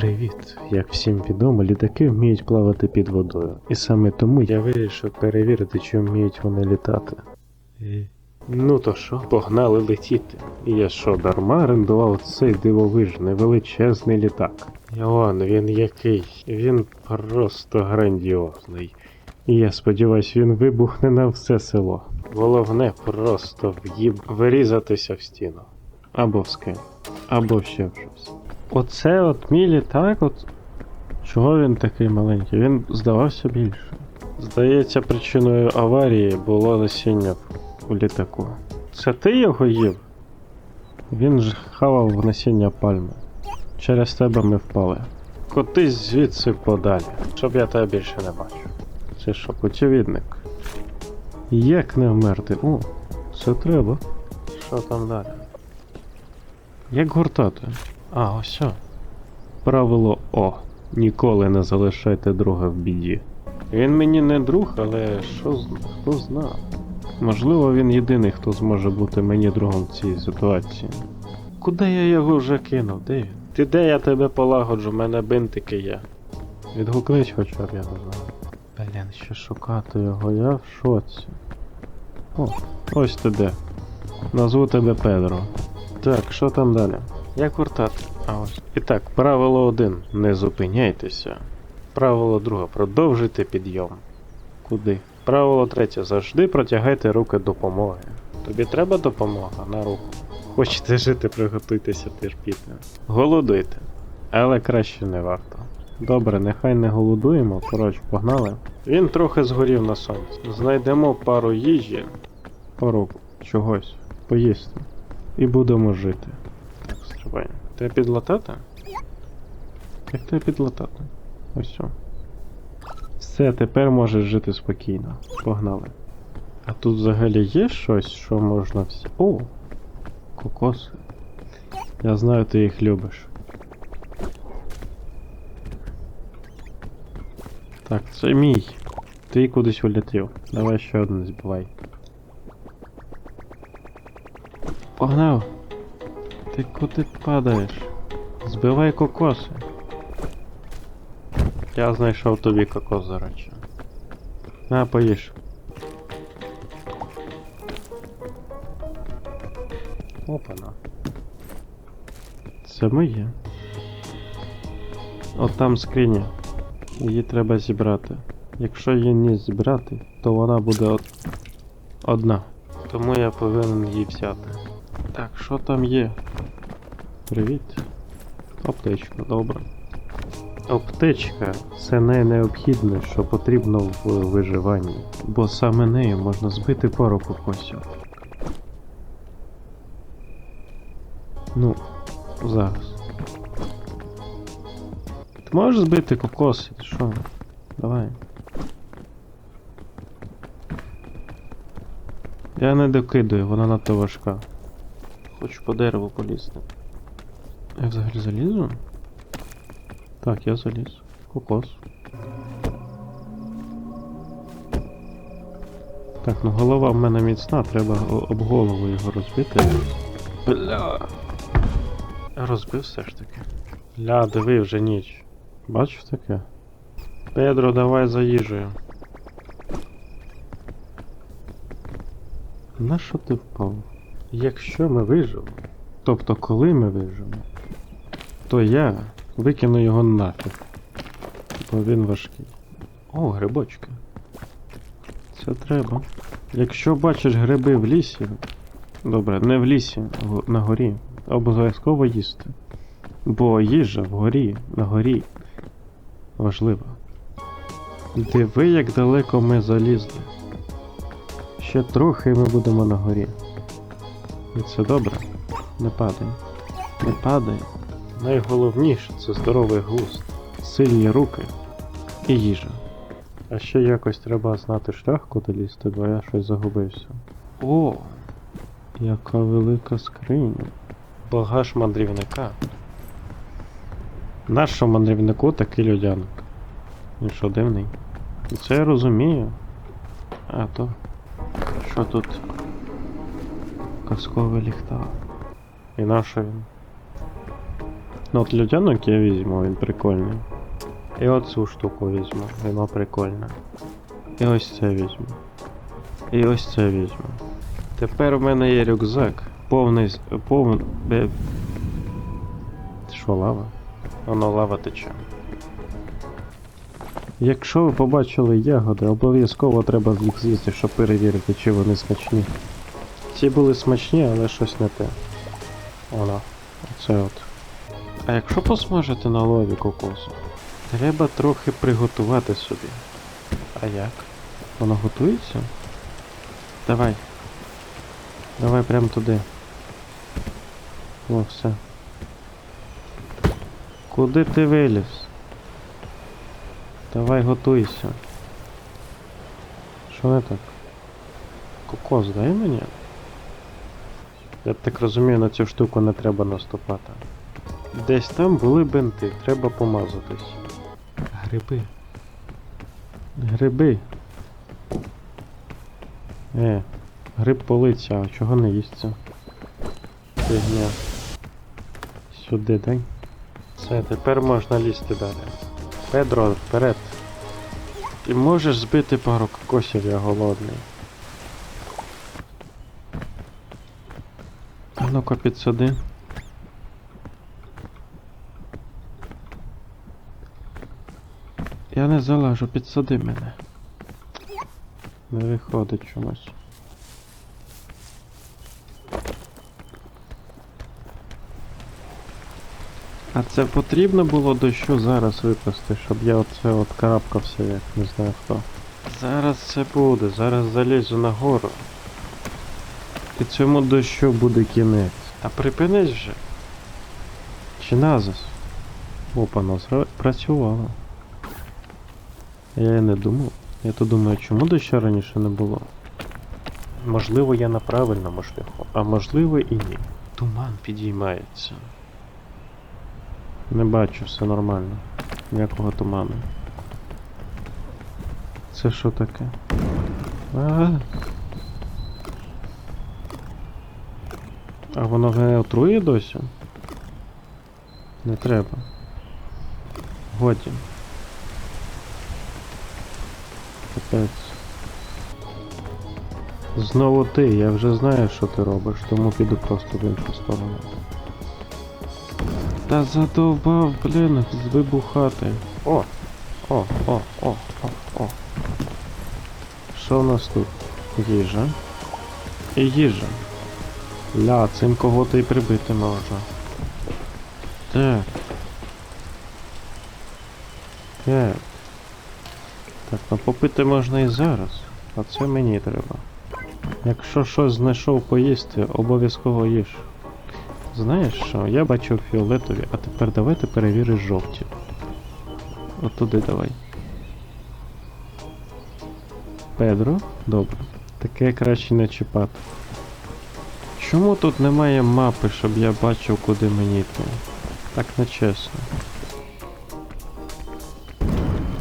Привіт! Як всім відомо, літаки вміють плавати під водою. І саме тому я вирішив перевірити, чи вміють вони літати. І... Ну то що, погнали летіти. І я що, дарма орендував цей дивовижний величезний літак. Йоан, він який? Він просто грандіозний. І я сподіваюсь, він вибухне на все село. Головне просто в'їб вирізатися в стіну. Або в скелю, або ще в щось. Оце от мій літак, от. Чого він такий маленький? Він здавався більше. Здається, причиною аварії було насіння у літаку. Це ти його їв? Він ж хавав насіння пальми. Через тебе ми впали. Котись звідси подалі, щоб я тебе більше не бачив. Це що, путівідник? Як не вмерти? О, це треба. Що там далі? Як гуртати? А, ось. що. Правило О. Ніколи не залишайте друга в біді. Він мені не друг, але що з... хто зна. Можливо, він єдиний, хто зможе бути мені другом в цій ситуації. Куди я його вже кинув? Де він? Ти де я тебе полагоджу, в мене бинтики є. Відгукнись хоча б, я знаю. Блін, ще шукати його, я в шоці. О, ось ти де. Назву тебе Педро. Так, що там далі? Як вертати? А ось. І так, правило 1. Не зупиняйтеся. Правило 2. Продовжуйте підйом. Куди? Правило 3. Завжди протягайте руки допомоги. Тобі треба допомога на руку. Хочете жити, приготуйтеся терпіти. Голодуйте. Але краще не варто. Добре, нехай не голодуємо, коротше, погнали. Він трохи згорів на сонці. Знайдемо пару їжі, пару чогось, поїсти. І будемо жити. Стрибаємо. Тебе підлатати? Як тебе підлатати? Ось все. Все, тепер можеш жити спокійно. Погнали. А тут взагалі є щось, що можна всі. О! Кокоси. Я знаю, ти їх любиш. Так, це мій. Ти кудись улетів. Давай ще один збивай. Погнав! Ти куди падаєш? Збивай кокоси. Я знайшов тобі кокос, до речі. На, поїж. Опана. Це моє. От там скриня. Її треба зібрати. Якщо її не зібрати, то вона буде од... одна. Тому я повинен її взяти. Так, що там є? Привіт. Аптечка, добре. Аптечка це найнеобхідне, що потрібно в виживанні, бо саме нею можна збити пару кокосів. Ну, зараз. Ти можеш збити кокоси? Ти що? Давай. Я не докидую, вона надто важка. Хочу по дереву полізти. Я взагалі залізу? Так, я заліз. Кокос. Так, ну голова в мене міцна, треба об голову його розбити. Бля. Розбив все ж таки. Ля, диви, вже ніч. Бачив таке? Педро, давай за їжею. На що ти впав? Якщо ми виживемо, тобто коли ми виживемо, то я викину його нафіг. Бо він важкий. О, грибочки. Це треба. Якщо бачиш гриби в лісі. Добре, не в лісі, на горі. Обов'язково їсти. Бо їжа вгорі, на горі. Важлива. Диви, як далеко ми залізли. Ще трохи ми будемо на горі. І це добре. Не падай. Не падай. Найголовніше це здоровий глузд, сильні руки і їжа. А ще якось треба знати шлях, куди лізти, бо я щось загубився. О! Яка велика скриня. Багаж мандрівника. Нащо мандрівнику такий людяник? Він що дивний? І Це я розумію. А то. Що тут? Казковий ліхтар. І нащо він? Ну от людянок я візьму, він прикольний. І оцю штуку візьму, воно прикольне. І ось це візьму. І ось це візьму. Тепер в мене є рюкзак, повний. повний. Бе... Що лава? Воно лава тече. Якщо ви побачили ягоди, обов'язково треба їх з'їсти, щоб перевірити, чи вони смачні. Ці були смачні, але щось не те. Воно. Оце от. А якщо посмажити на лові кокосу, треба трохи приготувати собі. А як? Воно готується? Давай. Давай прямо туди. О, все. Куди ти виліз? Давай готуйся. Що не так? Кокос дай мені? Я так розумію, на цю штуку не треба наступати. Десь там були бинти, треба помазатись. Гриби. Гриби. Е, гриб полиця, а чого не їсться? Фігня. Сюди дай. Все, тепер можна лізти далі. Педро, вперед. Ти можеш збити пару кокосів, я голодний. А ну-ка підсади. Я не залажу, підсади мене. Не виходить чомусь. А це потрібно було дощу зараз випасти, щоб я оце от карабкався, як не знаю хто. Зараз це буде, зараз залізу на гору. І цьому дощу буде кінець. А припинись вже. Чи назис? Опа, нас працювало. Я і не думав. Я то думаю, чому дощу раніше не було? Можливо, я на правильному шляху, а можливо і ні. Туман підіймається. Не бачу, все нормально. Ніякого туману. Це що таке? А, а воно мене отрує досі? Не треба. Годі. Капець. Знову ти, я вже знаю, що ти робиш, тому піду просто в іншу сторону. Та задовбав, блін, вибухати. О! О, о, о, о, о. Що в нас тут? Їжа. І їжа. Ля, цим кого-то і прибити можна. Так. Так. Так, ну попити можна і зараз. А це мені треба. Якщо щось знайшов поїсти, обов'язково їж. Знаєш що, я бачив фіолетові, а тепер давайте перевіриш жовті. От давай. Педро? Добре. Таке краще не чіпати. Чому тут немає мапи, щоб я бачив, куди мені йти? Так нечесно.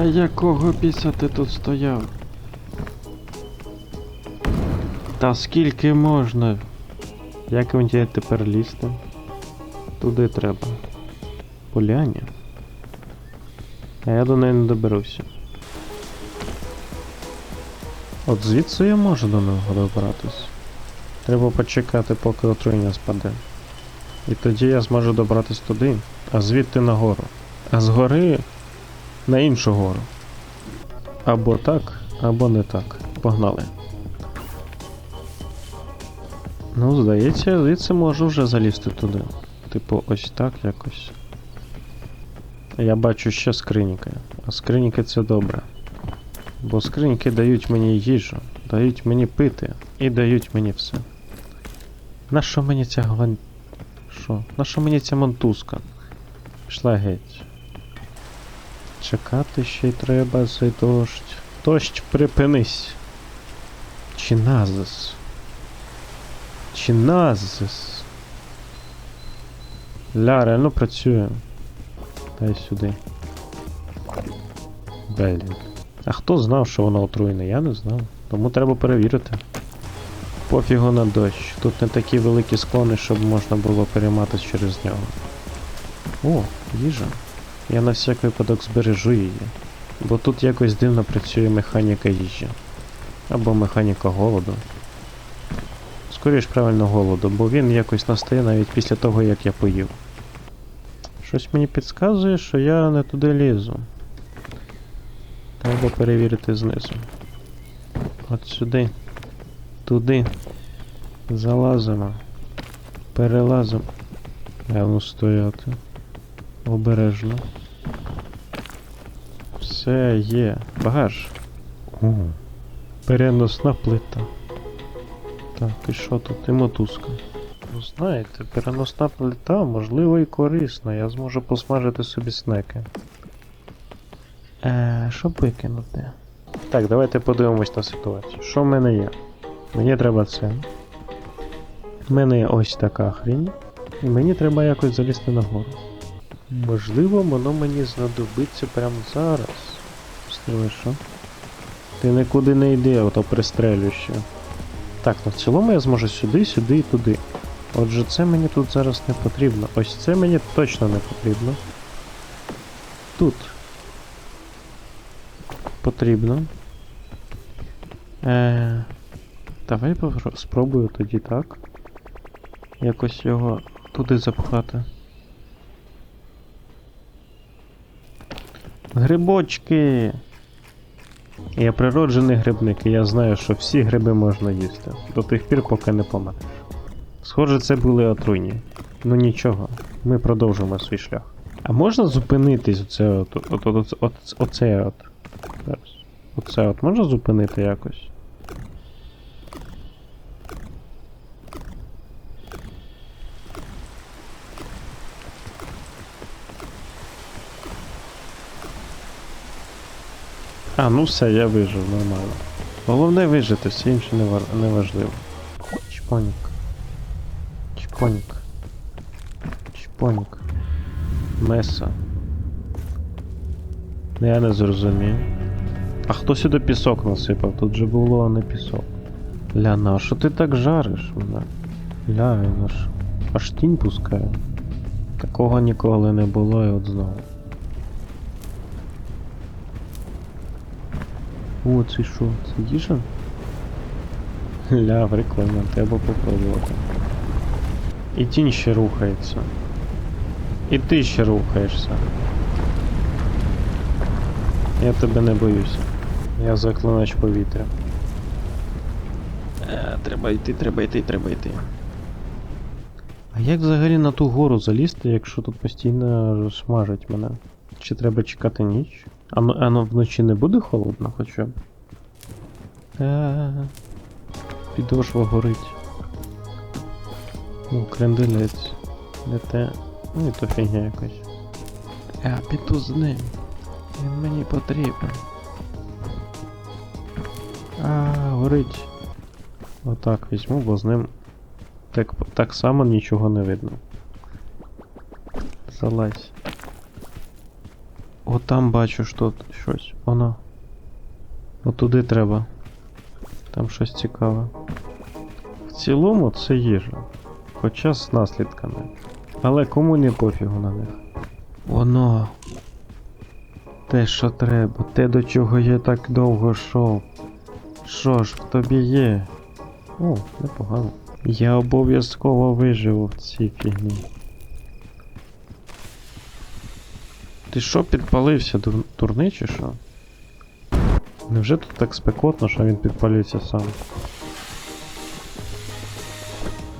Та якого біса ти тут стояв? Та скільки можна? Як мені тепер лізти? Туди треба. Поляні. А я до неї не доберуся. От звідси я можу до нього добратись. Треба почекати, поки отруєння спаде. І тоді я зможу добратись туди, а звідти нагору. А згори на іншу гору. Або так, або не так. Погнали. Ну, здається, звідси можу вже залізти туди. Типу, ось так якось. Я бачу ще скриніки. А скриніки це добре. Бо скриніки дають мені їжу, дають мені пити і дають мені все. Нащо мені ця глан... Що? Нащо мені ця монтузка? Пішла геть. Чекати ще й треба за дощ. Дощ припинись. Чи назис? Чи назис? Ля, реально працює. Дай сюди. Блін. А хто знав, що воно отруєне? Я не знав. Тому треба перевірити. Пофігу на дощ. Тут не такі великі склони, щоб можна було перейматися через нього. О, їжа. Я на всяк випадок збережу її. Бо тут якось дивно працює механіка їжі. Або механіка голоду. Скоріш правильно голоду, бо він якось настає навіть після того, як я поїв. Щось мені підказує, що я не туди лізу. Треба перевірити знизу. От сюди. Туди. Залазимо. Перелазимо. Явно стояти. Обережно. Все є. Багаж. О. Переносна плита. Так, і що тут? І мотузка. Ну знаєте, переносна плита, можливо, і корисна. Я зможу посмажити собі снеки. Е, щоб викинути. Так, давайте подивимось на ситуацію. Що в мене є? Мені треба це. В мене є ось така хрінь. І мені треба якось залізти нагору. Можливо, воно мені знадобиться прямо зараз. Стривай, що? Ти нікуди не йди, а то пристрелю. Так, ну в цілому я зможу сюди, сюди і туди. Отже, це мені тут зараз не потрібно. Ось це мені точно не потрібно. Тут. Потрібно. Е, давай спробую тоді так. Якось його туди запхати. Грибочки! Я природжений грибник, і я знаю, що всі гриби можна їсти. До тих пір, поки не помреш. Схоже, це були отруйні. Ну нічого, ми продовжимо свій шлях. А можна зупинитись оце от, от, от, от, оце от. Оце от можна зупинити якось? А, ну все, я вижив, нормально. Головне вижити, все інше не, вар... не важливо. Чпонік. Чпонік. Чпонік. Меса. Я не зрозумів. А хто сюди пісок насипав? Тут же було, не пісок. Ля, на що ти так жариш мене? Ля, він аж, аж тінь пускає. Такого ніколи не було і от знову. О, це що? Це їжа? Ля, прикольно, треба попробувати. І тінь ще рухається. І ти ще рухаєшся. Я тебе не боюся. Я заклинач повітря. Е, треба йти, треба йти, треба йти. А як взагалі на ту гору залізти, якщо тут постійно смажить мене? Чи треба чекати ніч? А ну, а ну вночі не буде холодно хоча б? Е, Підошва горить. Ну, кренделець. Не те. Ну і то фігня якась. Я піду з ним. Він мені потрібен. А, горить. Отак візьму, бо з ним так, так само нічого не видно. Залазь. О, там бачу що щось. Воно. Туди треба. Там щось цікаве. В цілому це їжа. Хоча з наслідками. Але кому не пофігу на них. Воно. Те, що треба, те, до чого я так довго йшов. Що ж в тобі є? О, непогано. Я обов'язково виживу в цій фігні. Ти що підпалився, дур- дурний чи що? Невже тут так спекотно, що він підпалюється сам?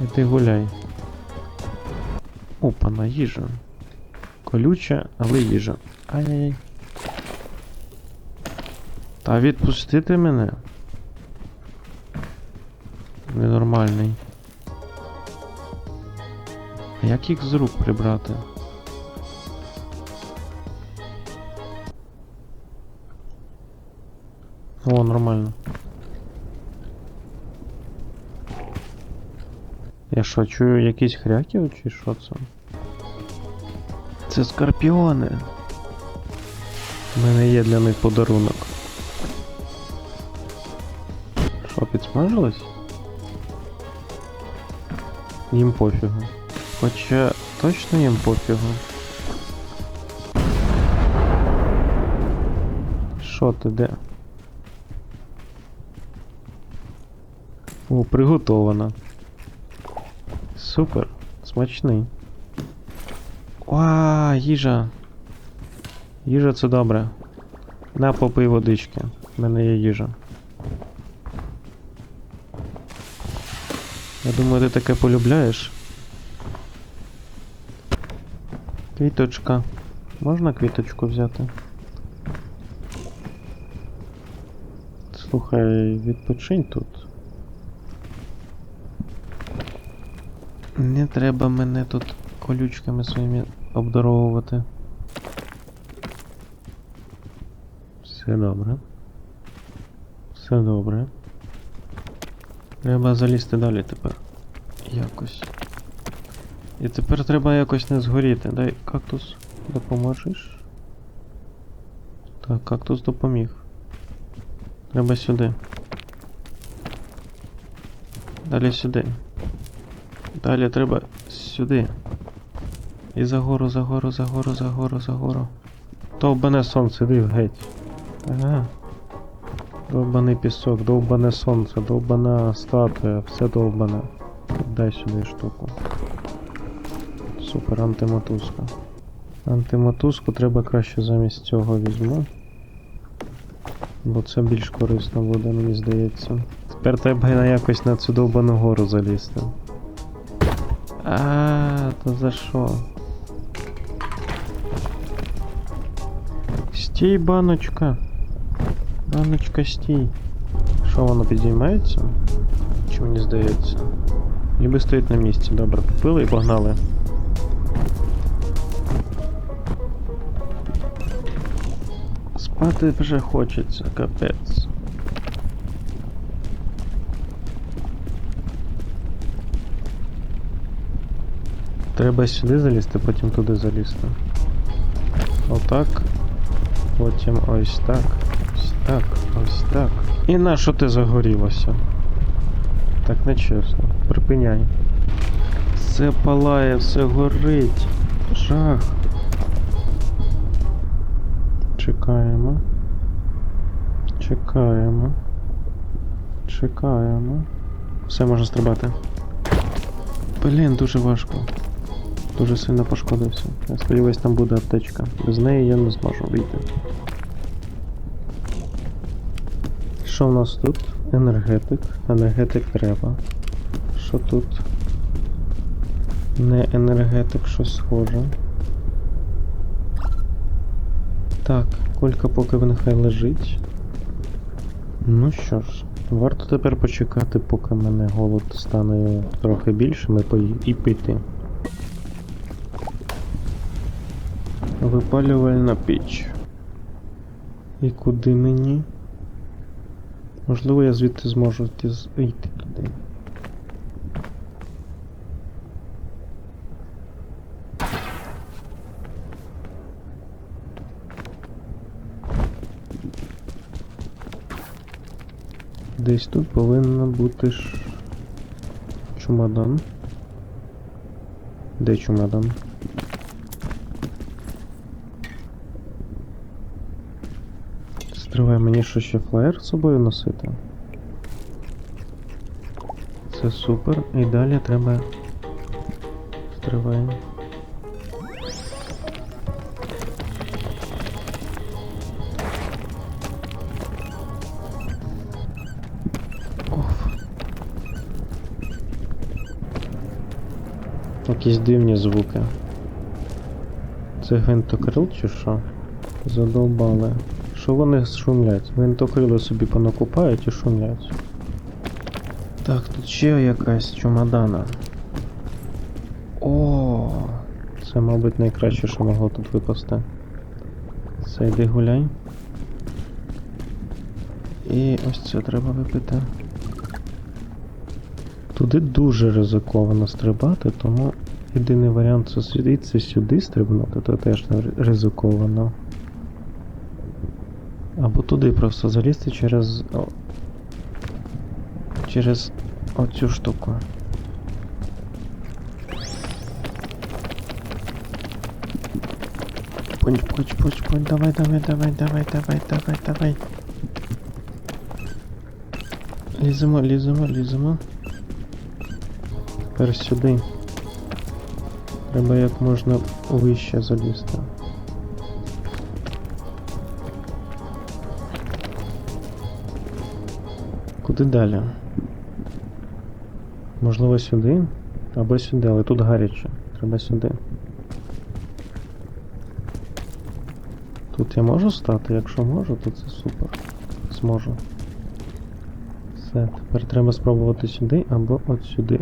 Іди гуляй. Опа, на їжа. Колюча, але їжа. Ай-яй-яй. Та відпустити мене. Ненормальний. А як їх з рук прибрати? О, нормально. Я що, чую якісь хряки чи що це? Це скорпіони. У мене є для них подарунок. Що, підсмажилось? Їм пофігу. Хоча точно їм пофігу. Що ти де? О, приготовано. Супер, смачний. Ва, їжа. Їжа це добре. На попий водички. У мене є їжа. Я думаю, ти таке полюбляєш. Квіточка. Можна квіточку взяти? Слухай, відпочинь тут. Не треба мене тут колючками своїми обдаровувати. Все добре. Все добре. Треба залізти далі тепер. Якось. І тепер треба якось не згоріти. Дай кактус допоможеш. Так, кактус допоміг. Треба сюди. Далі сюди. Далі треба сюди. І за гору, за гору, за гору, за гору, за гору. Довбане сонце, див геть. Ага. Довбаний пісок, довбане сонце, довбана статуя, все довбане. Дай сюди штуку. Супер, антимотузка. Антимотузку треба краще замість цього візьму. Бо це більш корисно буде, мені здається. Тепер треба якось на цю довбану гору залізти. А, то за що? Стій, баночка. Баночка, стій. Що воно підіймається? Чи мені здається? Ніби стоїть на місці. Добре, купили і погнали. Спати вже хочеться, капець. Треба сюди залізти, потім туди залізти. Отак. Потім ось так. Ось так, ось так. І на що ти загорілося? Так нечесно. Припиняй. Все палає, все горить. Жах. Чекаємо. Чекаємо. Чекаємо. Все можна стрибати. Блін, дуже важко. Дуже сильно пошкодився. Я сподіваюсь, там буде аптечка. Без неї я не зможу вийти. Що в нас тут? Енергетик. Енергетик треба. Що тут? Не енергетик, щось схоже. Так, колька поки нехай лежить. Ну що ж, варто тепер почекати, поки мене голод стане трохи більшим і, піти. Випалювальна піч. І куди мені? Можливо, я звідти зможу йти туди. Десь тут повинен бути ж чумадан. Де чумадан? Стривай, мені що ще флаєр з собою носити? Це супер. І далі треба. Стривай. Якісь дивні звуки. Це гвинтокрил чи що? Задовбали. Що вони шумлять? Гвинтокрили собі понакупають і шумлять. Так, тут ще якась чумадана. О, це, мабуть, найкраще, що могло тут випасти. Це йди гуляй. І ось це треба випити. Туди дуже ризиковано стрибати, тому єдиний варіант це звідси сюди стрибнути, то теж ризиковано. Або туди просто залізти через. Через оцю штуку. чпонь, чпонь, чпонь, чпонь, давай, давай, давай, давай, давай, давай, давай. Ліземо, ліземо, ліземо. Тепер сюди. Треба як можна вище залізти. Куди далі? Можливо сюди? Або сюди, але тут гаряче. Треба сюди. Тут я можу стати? Якщо можу, то це супер. Зможу. Все, тепер треба спробувати сюди або от сюди.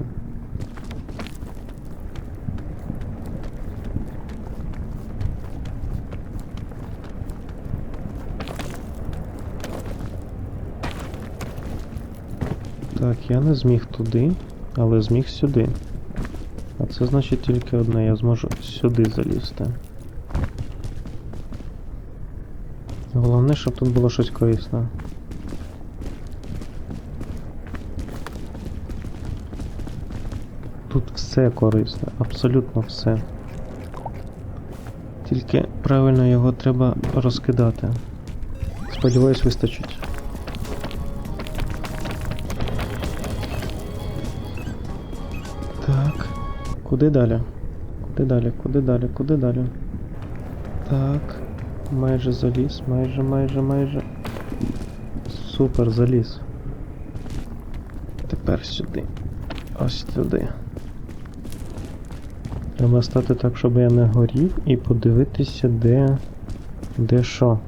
Так, я не зміг туди, але зміг сюди. А це значить тільки одне, я зможу сюди залізти. Головне, щоб тут було щось корисне. Тут все корисне, абсолютно все. Тільки правильно його треба розкидати. Сподіваюсь, вистачить. Так. Куди далі? Куди далі? Куди далі? Куди далі? Так. Майже заліз, майже, майже, майже. Супер, заліз. Тепер сюди. Ось сюди. Треба стати так, щоб я не горів, і подивитися, де. Де що.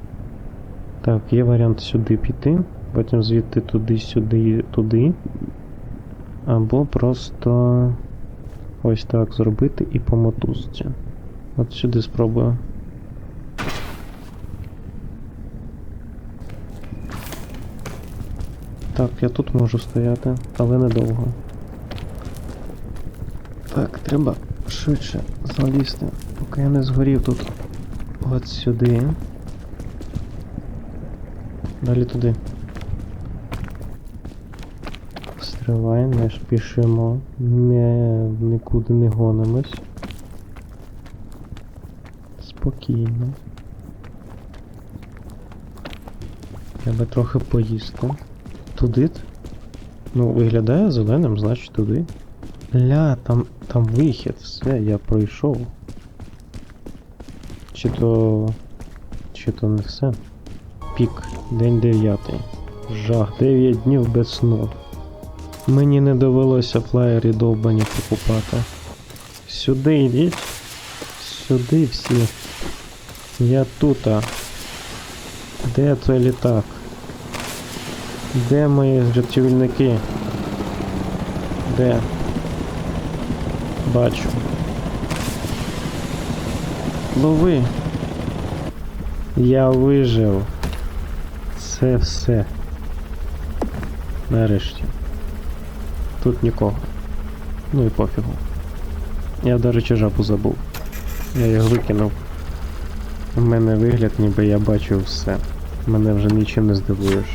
Так, є варіант сюди піти, потім звідти туди, сюди, туди. Або просто ось так зробити і по мотузці. От сюди спробую. Так, я тут можу стояти, але недовго. Так, треба швидше залізти, поки я не згорів тут. От сюди. Далі туди. Стривай, не спішимо, не, нікуди не гонимось. Спокійно. Треба трохи поїсти. Туди? Ну, виглядає зеленим, значить туди. Ля, там, там вихід, все, я пройшов. Чи то. Чи то не все. Пік, день дев'ятий. Жах, 9 днів без сну. Мені не довелося флаєрі довбані покупати. Сюди йдіть. Сюди всі. Я тута. Де той літак? Де мої рятівники? Де? Бачу. Лови. Я вижив. Це все. Нарешті. Тут нікого. Ну і пофігу. Я, до речі, жабу забув. Я його викинув. У мене вигляд, ніби я бачив все. Мене вже нічим не здивуєш.